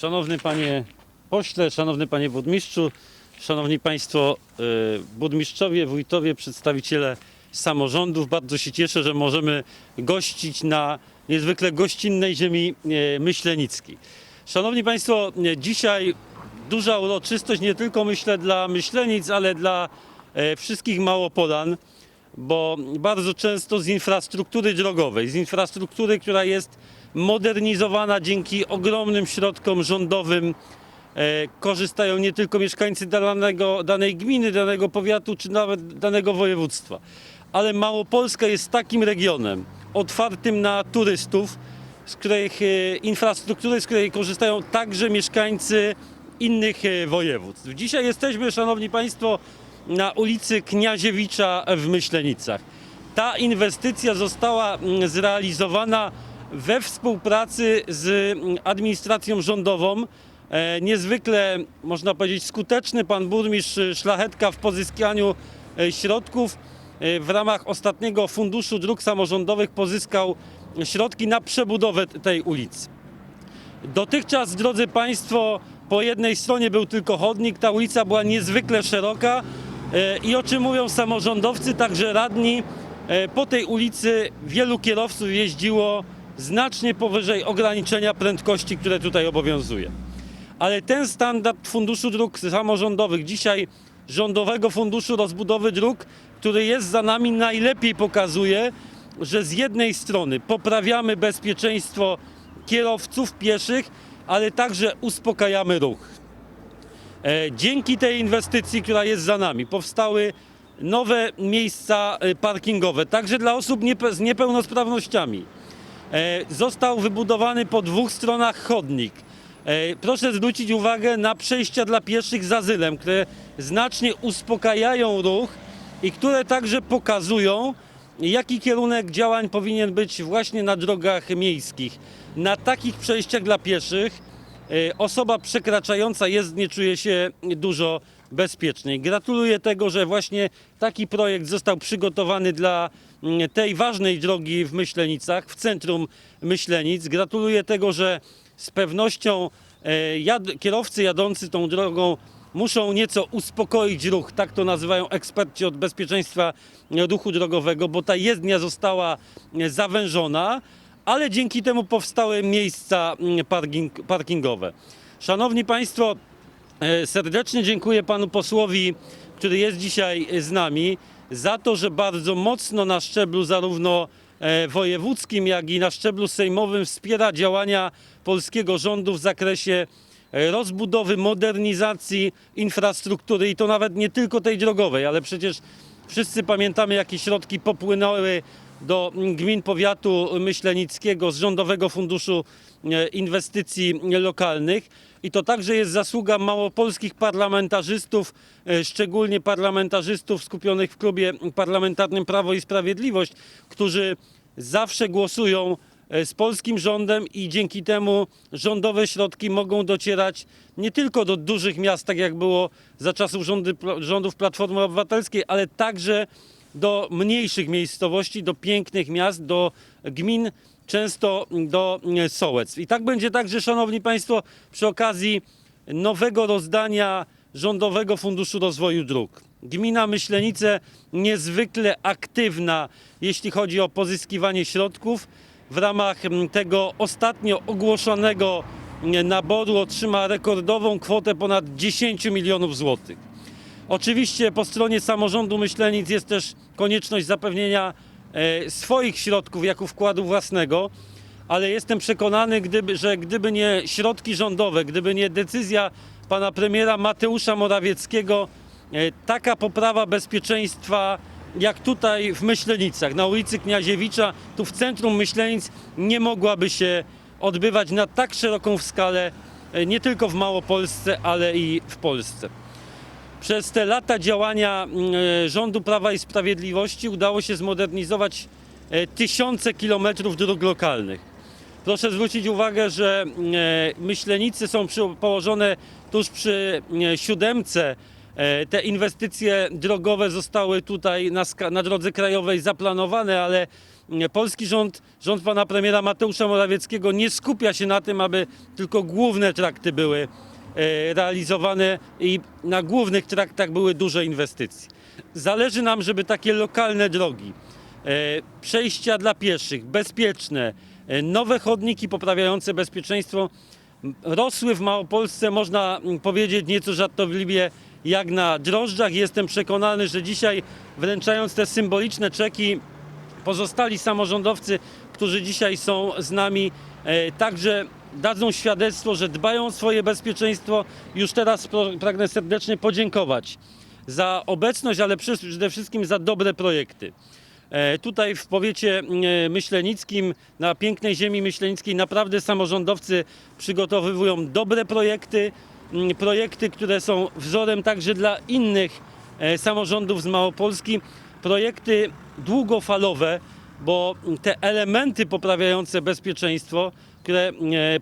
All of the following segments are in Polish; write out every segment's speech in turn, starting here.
Szanowny panie pośle, szanowny panie burmistrzu, szanowni państwo e, burmistrzowie, wójtowie, przedstawiciele samorządów, bardzo się cieszę, że możemy gościć na niezwykle gościnnej ziemi e, myślenickiej. Szanowni państwo, e, dzisiaj duża uroczystość nie tylko myślę dla Myślenic, ale dla wszystkich Małopolan, bo bardzo często z infrastruktury drogowej, z infrastruktury, która jest modernizowana dzięki ogromnym środkom rządowym, e, korzystają nie tylko mieszkańcy danego, danej gminy, danego powiatu czy nawet danego województwa. Ale Małopolska jest takim regionem otwartym na turystów, z których e, infrastruktury, z której korzystają także mieszkańcy innych e, województw. Dzisiaj jesteśmy, Szanowni Państwo, na ulicy Kniaziewicza w Myślenicach. Ta inwestycja została mm, zrealizowana we współpracy z mm, administracją rządową. E, Niezwykle, można powiedzieć, skuteczny pan burmistrz e, Szlachetka w pozyskianiu e, środków. W ramach ostatniego Funduszu Dróg Samorządowych pozyskał środki na przebudowę tej ulicy. Dotychczas, drodzy Państwo, po jednej stronie był tylko chodnik, ta ulica była niezwykle szeroka i o czym mówią samorządowcy, także radni, po tej ulicy wielu kierowców jeździło znacznie powyżej ograniczenia prędkości, które tutaj obowiązuje. Ale ten standard Funduszu Dróg Samorządowych, dzisiaj Rządowego Funduszu Rozbudowy Dróg, który jest za nami, najlepiej pokazuje, że z jednej strony poprawiamy bezpieczeństwo kierowców pieszych, ale także uspokajamy ruch. E, Dzięki tej inwestycji, która jest za nami, powstały nowe miejsca e, parkingowe, także dla osób niepe- z niepełnosprawnościami. E, Został wybudowany po dwóch stronach chodnik. E, Proszę zwrócić uwagę na przejścia dla pieszych z azylem, które znacznie uspokajają ruch i które także pokazują, jaki kierunek działań powinien być właśnie na drogach miejskich. Na takich przejściach dla pieszych e, osoba przekraczająca jezdnię czuje się dużo bezpieczniej. Gratuluję tego, że właśnie taki projekt został przygotowany dla tej ważnej drogi w Myślenicach, w centrum Myślenic. Gratuluję tego, że z pewnością e, jad, kierowcy jadący tą drogą muszą nieco uspokoić ruch, tak to nazywają eksperci od bezpieczeństwa ruchu drogowego, bo ta jezdnia została e, zawężona, ale dzięki temu powstały miejsca mm, parking, parkingowe. Szanowni Państwo, e, serdecznie dziękuję panu posłowi, który jest dzisiaj z nami, za to, że bardzo mocno na szczeblu zarówno e, wojewódzkim, jak i na szczeblu sejmowym wspiera działania polskiego rządu w zakresie e, rozbudowy, modernizacji infrastruktury i to nawet nie tylko tej drogowej, ale przecież wszyscy pamiętamy, jakie środki popłynęły do gmin powiatu myślenickiego z Rządowego Funduszu e, Inwestycji Lokalnych. I to także jest zasługa małopolskich parlamentarzystów, e, szczególnie parlamentarzystów skupionych w klubie parlamentarnym Prawo i Sprawiedliwość, którzy zawsze głosują e, z polskim rządem i dzięki temu rządowe środki mogą docierać nie tylko do dużych miast, tak jak było za czasów rządy, rządów Platformy Obywatelskiej, ale także do mniejszych miejscowości, do pięknych miast, do gmin, często do e, sołectw. I tak będzie także, Szanowni Państwo, przy okazji nowego rozdania Rządowego Funduszu Rozwoju Dróg. Gmina Myślenice niezwykle aktywna, jeśli chodzi o pozyskiwanie środków. W ramach tego ostatnio ogłoszonego naboru otrzyma rekordową kwotę ponad 10 milionów złotych. Oczywiście po stronie samorządu Myślenic jest też konieczność zapewnienia e, swoich środków jako wkładu własnego, ale jestem przekonany, gdyby, że gdyby nie środki rządowe, gdyby nie decyzja pana premiera Mateusza Morawieckiego, e, taka poprawa bezpieczeństwa jak tutaj w Myślenicach, na ulicy Kniaziewicza, tu w centrum Myślenic nie mogłaby się odbywać na tak szeroką skalę, e, nie tylko w Małopolsce, ale i w Polsce. Przez te lata działania mm, e, rządu Prawa i Sprawiedliwości udało się zmodernizować e, tysiące kilometrów dróg lokalnych. Proszę zwrócić uwagę, że e, Myślenicy są położone tuż przy mm, siódemce. E, Te inwestycje drogowe zostały tutaj na, na drodze krajowej zaplanowane, ale mm, polski rząd, rząd pana premiera Mateusza Morawieckiego nie skupia się na tym, aby tylko główne trakty były e, realizowane i na głównych traktach były duże inwestycje. Zależy nam, żeby takie lokalne drogi, e, przejścia dla pieszych, bezpieczne, e, nowe chodniki poprawiające bezpieczeństwo rosły w Małopolsce, można powiedzieć nieco żartobliwie, jak na drożdżach. Jestem przekonany, że dzisiaj wręczając te symboliczne czeki pozostali samorządowcy, którzy dzisiaj są z nami, e, także dadzą świadectwo, że dbają o swoje bezpieczeństwo. Już teraz pragnę serdecznie podziękować za obecność, ale przede wszystkim za dobre projekty. E, Tutaj w powiecie e, myślenickim, na pięknej ziemi myślenickiej, naprawdę samorządowcy przygotowują dobre projekty, projekty, które są wzorem także dla innych e, samorządów z Małopolski, projekty długofalowe, bo te elementy poprawiające bezpieczeństwo, które e,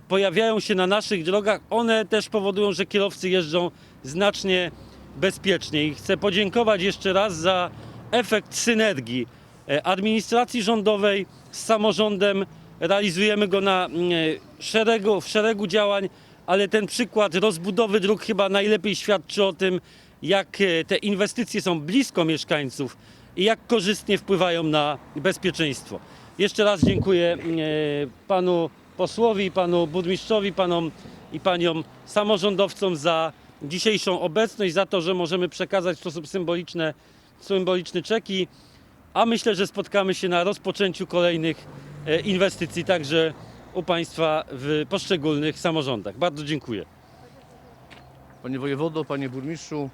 pojawiają się na naszych drogach, one też powodują, że kierowcy jeżdżą znacznie bezpieczniej. Chcę podziękować jeszcze raz za efekt synergii e, administracji rządowej z samorządem. Realizujemy go na mm, e, szeregu, w szeregu działań, ale ten przykład rozbudowy dróg chyba najlepiej świadczy o tym, jak te inwestycje są blisko mieszkańców i jak korzystnie wpływają na bezpieczeństwo. Jeszcze raz dziękuję e, panu posłowi, panu burmistrzowi, panom i paniom samorządowcom za dzisiejszą obecność, za to, że możemy przekazać w sposób symboliczny, czeki, a myślę, że spotkamy się na rozpoczęciu kolejnych e, inwestycji także u Państwa w poszczególnych samorządach. Bardzo dziękuję. Panie wojewodo, panie burmistrzu,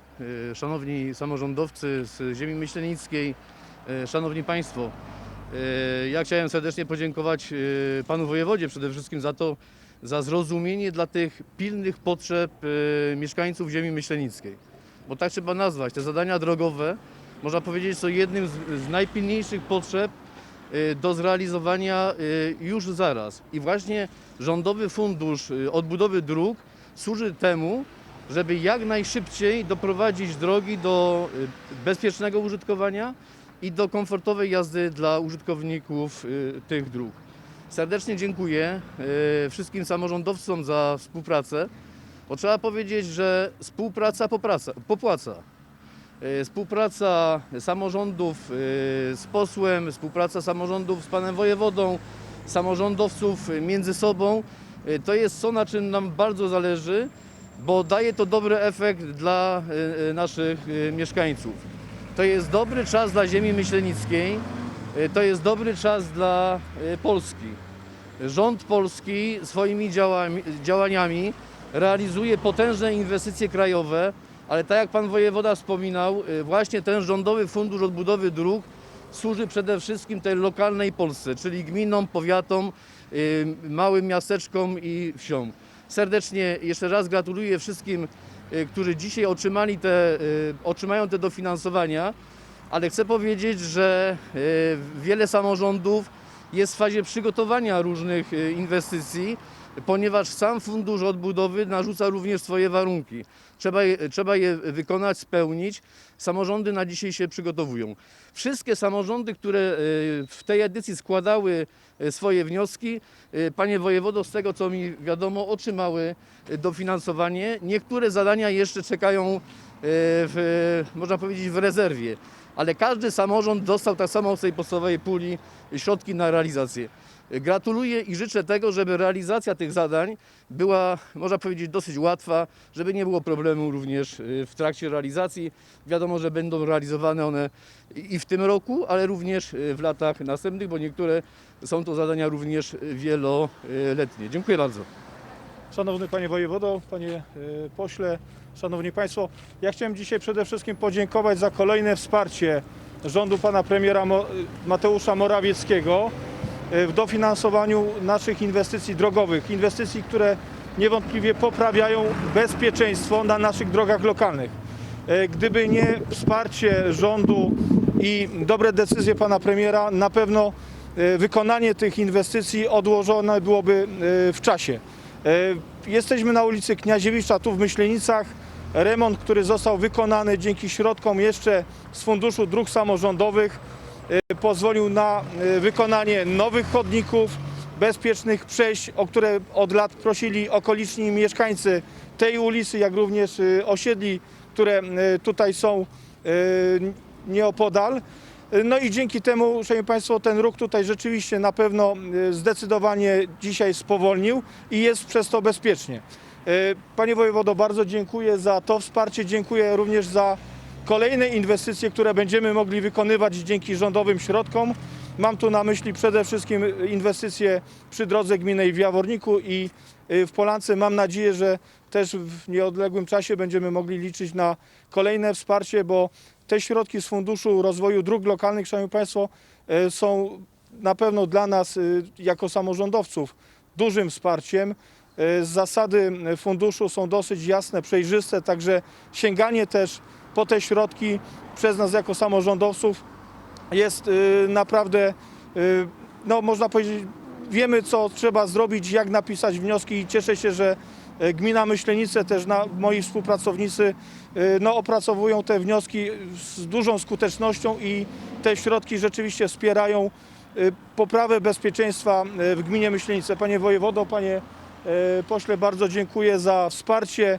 e, szanowni samorządowcy z ziemi myślenickiej, e, szanowni państwo. E, Ja chciałem serdecznie podziękować e, panu wojewodzie przede wszystkim za to, za zrozumienie dla tych pilnych potrzeb e, mieszkańców ziemi myślenickiej. Bo tak trzeba nazwać, te zadania drogowe, można powiedzieć, są jednym z, najpilniejszych potrzeb do zrealizowania już zaraz. I właśnie Rządowy Fundusz Odbudowy Dróg służy temu, żeby jak najszybciej doprowadzić drogi do bezpiecznego użytkowania i do komfortowej jazdy dla użytkowników y, tych dróg. Serdecznie dziękuję y, wszystkim samorządowcom za współpracę, bo trzeba powiedzieć, że współpraca popłaca. Y, Współpraca samorządów z posłem, współpraca samorządów z panem wojewodą, samorządowców między sobą, to jest to, na czym nam bardzo zależy, bo daje to dobry efekt dla naszych mieszkańców. To jest dobry czas dla ziemi myślenickiej, y, to jest dobry czas dla y, Polski. Rząd polski swoimi działaniami realizuje potężne inwestycje krajowe, ale tak jak pan wojewoda wspominał, y, właśnie ten rządowy fundusz odbudowy dróg służy przede wszystkim tej lokalnej Polsce, czyli gminom, powiatom, małym miasteczkom i wsiom. Serdecznie jeszcze raz gratuluję wszystkim, którzy dzisiaj otrzymali te, y, otrzymają te dofinansowania, ale chcę powiedzieć, że y, wiele samorządów jest w fazie przygotowania różnych y, inwestycji, ponieważ sam fundusz odbudowy narzuca również swoje warunki. Trzeba je, trzeba je wykonać, spełnić. Samorządy na dzisiaj się przygotowują. Wszystkie samorządy, które y, w tej edycji składały y, swoje wnioski, y, panie wojewodo, z tego co mi wiadomo, otrzymały dofinansowanie. Niektóre zadania jeszcze czekają w, można powiedzieć, w rezerwie, ale każdy samorząd dostał tak samo z tej podstawowej puli środki na realizację. Gratuluję i życzę tego, żeby realizacja tych zadań była, można powiedzieć, dosyć łatwa, żeby nie było problemu również y, w trakcie realizacji. Wiadomo, że będą realizowane one i w tym roku, ale również y, w latach następnych, bo niektóre są to zadania również wieloletnie. Dziękuję bardzo. Szanowny Panie Wojewodo, Panie e, Pośle, Szanowni Państwo, ja chciałem dzisiaj przede wszystkim podziękować za kolejne wsparcie rządu Pana Premiera Mateusza Morawieckiego w dofinansowaniu naszych inwestycji drogowych, inwestycji, które niewątpliwie poprawiają bezpieczeństwo na naszych drogach lokalnych. E, Gdyby nie wsparcie rządu i dobre decyzje Pana Premiera, na pewno e, wykonanie tych inwestycji odłożone byłoby e, w czasie. E, Jesteśmy na ulicy Kniaziewicza, tu w Myślenicach. Remont, który został wykonany dzięki środkom jeszcze z Funduszu Dróg Samorządowych, e, pozwolił na e, wykonanie nowych chodników, bezpiecznych przejść, o które od lat prosili okoliczni mieszkańcy tej ulicy, jak również e, osiedli, które tutaj są nieopodal. No i dzięki temu, Szanowni Państwo, ten ruch tutaj rzeczywiście na pewno zdecydowanie dzisiaj spowolnił i jest przez to bezpiecznie. Panie Wojewodo, bardzo dziękuję za to wsparcie, dziękuję również za kolejne inwestycje, które będziemy mogli wykonywać dzięki rządowym środkom. Mam tu na myśli przede wszystkim inwestycje przy drodze gminnej w Jaworniku i y, w Polance. Mam nadzieję, że też w nieodległym czasie będziemy mogli liczyć na kolejne wsparcie, bo te środki z Funduszu Rozwoju Dróg Lokalnych, Szanowni Państwo, y, są na pewno dla nas y, jako samorządowców dużym wsparciem. Zasady funduszu są dosyć jasne, przejrzyste, także sięganie też po te środki przez nas jako samorządowców jest y, naprawdę, y, no można powiedzieć, wiemy co trzeba zrobić, jak napisać wnioski i cieszę się, że y, gmina Myślenice, też na, moi współpracownicy no, opracowują te wnioski z dużą skutecznością i te środki rzeczywiście wspierają poprawę bezpieczeństwa w gminie Myślenice. Panie wojewodo, panie pośle, bardzo dziękuję za wsparcie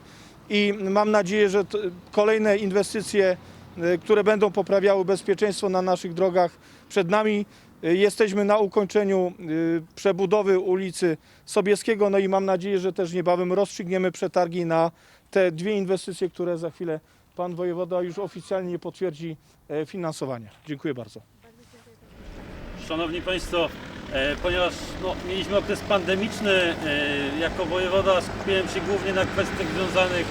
i mam nadzieję, że kolejne inwestycje, y, które będą poprawiały bezpieczeństwo na naszych drogach przed nami. Y, Jesteśmy na ukończeniu y, przebudowy ulicy Sobieskiego, no i mam nadzieję, że też niebawem rozstrzygniemy przetargi na te dwie inwestycje, które za chwilę pan wojewoda już oficjalnie potwierdzi e, finansowanie. Dziękuję bardzo. Szanowni Państwo, ponieważ no, mieliśmy okres pandemiczny, e, jako wojewoda skupiłem się głównie na kwestiach związanych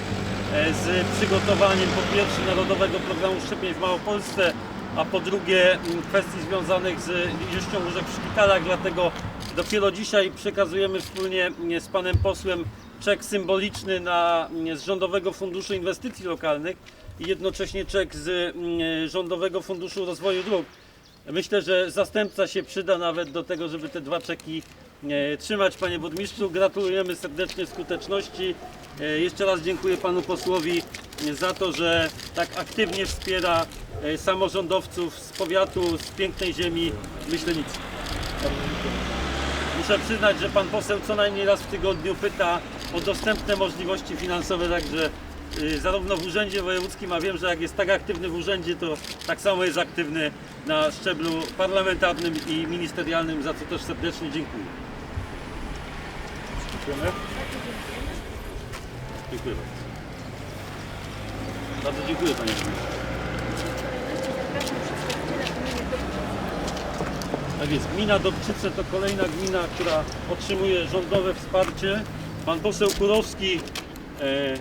e, z przygotowaniem po pierwsze Narodowego Programu Szczepień w Małopolsce, a po drugie kwestii związanych z ilością łóżek w szpitalach, dlatego dopiero dzisiaj przekazujemy wspólnie z Panem Posłem czek symboliczny na, z Rządowego Funduszu Inwestycji Lokalnych i jednocześnie czek z Rządowego Funduszu Rozwoju Dróg. Myślę, że zastępca się przyda nawet do tego, żeby te dwa czeki e, trzymać. Panie burmistrzu, gratulujemy serdecznie skuteczności. E, jeszcze raz dziękuję panu posłowi e, za to, że tak aktywnie wspiera samorządowców z powiatu, z pięknej ziemi Myślenicy. Muszę przyznać, że pan poseł co najmniej raz w tygodniu pyta o dostępne możliwości finansowe, także zarówno w Urzędzie Wojewódzkim, a wiem, że jak jest tak aktywny w urzędzie, to tak samo jest aktywny na szczeblu parlamentarnym i ministerialnym, za co też serdecznie dziękuję. Dziękujemy. Dziękuję bardzo. Bardzo dziękuję panie burmistrzu. Tak jest, gmina Dobczyce to kolejna gmina, która otrzymuje rządowe wsparcie. Pan poseł Kurowski,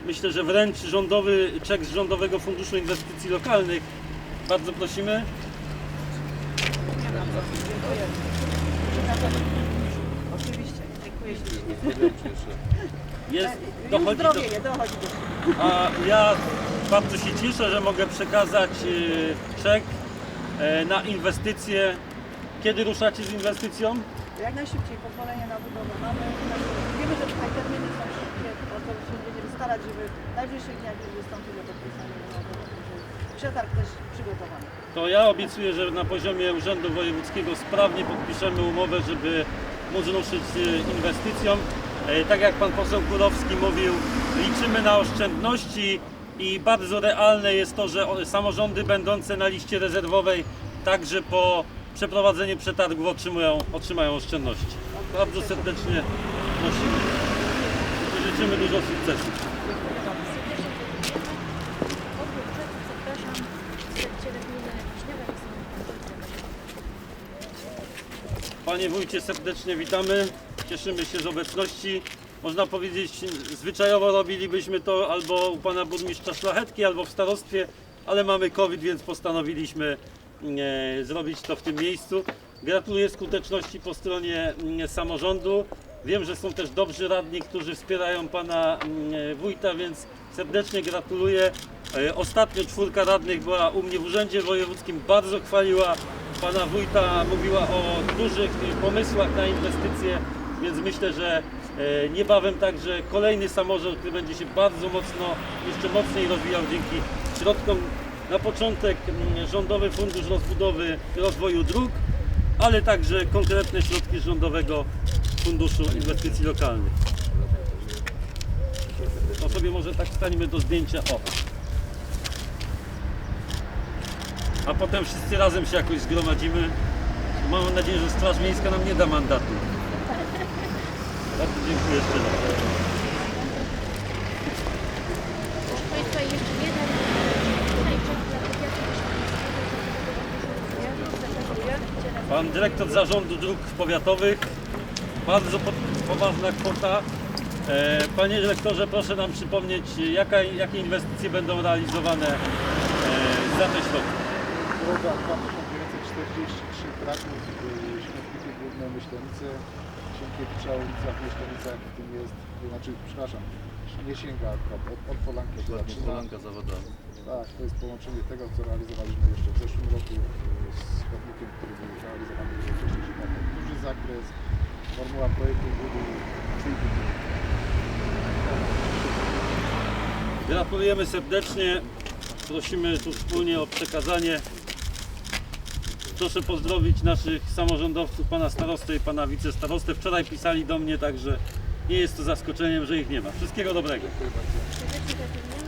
myślę, że wręcz rządowy czek z Rządowego Funduszu Inwestycji Lokalnych. Bardzo prosimy. Oczywiście, dziękuję ślicznie. Jest, Już dochodzi do, zdrowie nie dochodzi do A ja bardzo się cieszę, że mogę przekazać e, czek e, na inwestycje. Kiedy ruszacie z inwestycją? Jak najszybciej pozwolenie na budowę mamy. Wiemy, że tutaj terminy są to się będziemy starać, żeby najbliższych dniach już wystąpił do podpisania umowę. Także Przetarg też przygotowany. To ja obiecuję, że na poziomie Urzędu Wojewódzkiego sprawnie podpiszemy umowę, żeby móc ruszyć z inwestycją. E, Tak jak pan poseł Kurowski mówił, liczymy na oszczędności i bardzo realne jest to, że samorządy będące na liście rezerwowej także po przeprowadzeniu przetargów otrzymują, otrzymają oszczędności. Bardzo serdecznie prosimy. Życzymy dużo sukcesów. Panie wójcie, serdecznie witamy. Cieszymy się z obecności. Można powiedzieć, zwyczajowo robilibyśmy to albo u pana burmistrza Szlachetki, albo w starostwie, ale mamy COVID, więc postanowiliśmy e, zrobić to w tym miejscu. Gratuluję skuteczności po stronie samorządu. Wiem, że są też dobrzy radni, którzy wspierają pana mm, wójta, więc serdecznie gratuluję. E, Ostatnio czwórka radnych była u mnie w Urzędzie Wojewódzkim, bardzo chwaliła pana wójta, mówiła o dużych e, pomysłach na inwestycje, więc myślę, że e, niebawem także kolejny samorząd, który będzie się bardzo mocno, jeszcze mocniej rozwijał dzięki środkom Na początek mm, Rządowy Fundusz Rozbudowy Rozwoju Dróg, ale także konkretne środki z Rządowego Funduszu Inwestycji Lokalnych. To sobie może tak stańmy do zdjęcia. O. A potem wszyscy razem się jakoś zgromadzimy. Mam nadzieję, że Straż Miejska nam nie da mandatu. Bardzo dziękuję jeszcze raz. Państwa, jeszcze jeden tutaj czek dla powiatu mieszkańskiego. Pan dyrektor zarządu dróg powiatowych. Bardzo po- poważna kwota. E, Panie dyrektorze, proszę nam przypomnieć, jaka, jakie inwestycje będą realizowane e, za te środki. Droga 2943 Kraków, y, Środki Główne Myślenice, Sienkiewicza ulica w Myślenicach, w tym jest, to znaczy, przepraszam, nie sięga akurat, od, od Polanki się zaczyna. zawodowa. Tak, to jest połączenie tego, co realizowaliśmy jeszcze w zeszłym roku z chodnikiem, który był realizowany już wcześniej zimą. Duży zakres, formuła projektu budu, Gratulujemy serdecznie. Prosimy tu wspólnie o przekazanie. Proszę pozdrowić naszych samorządowców, pana starostę i pana wicestarostę. Wczoraj pisali do mnie, także nie jest to zaskoczeniem, że ich nie ma. Wszystkiego dobrego. Serdecznie gratulujemy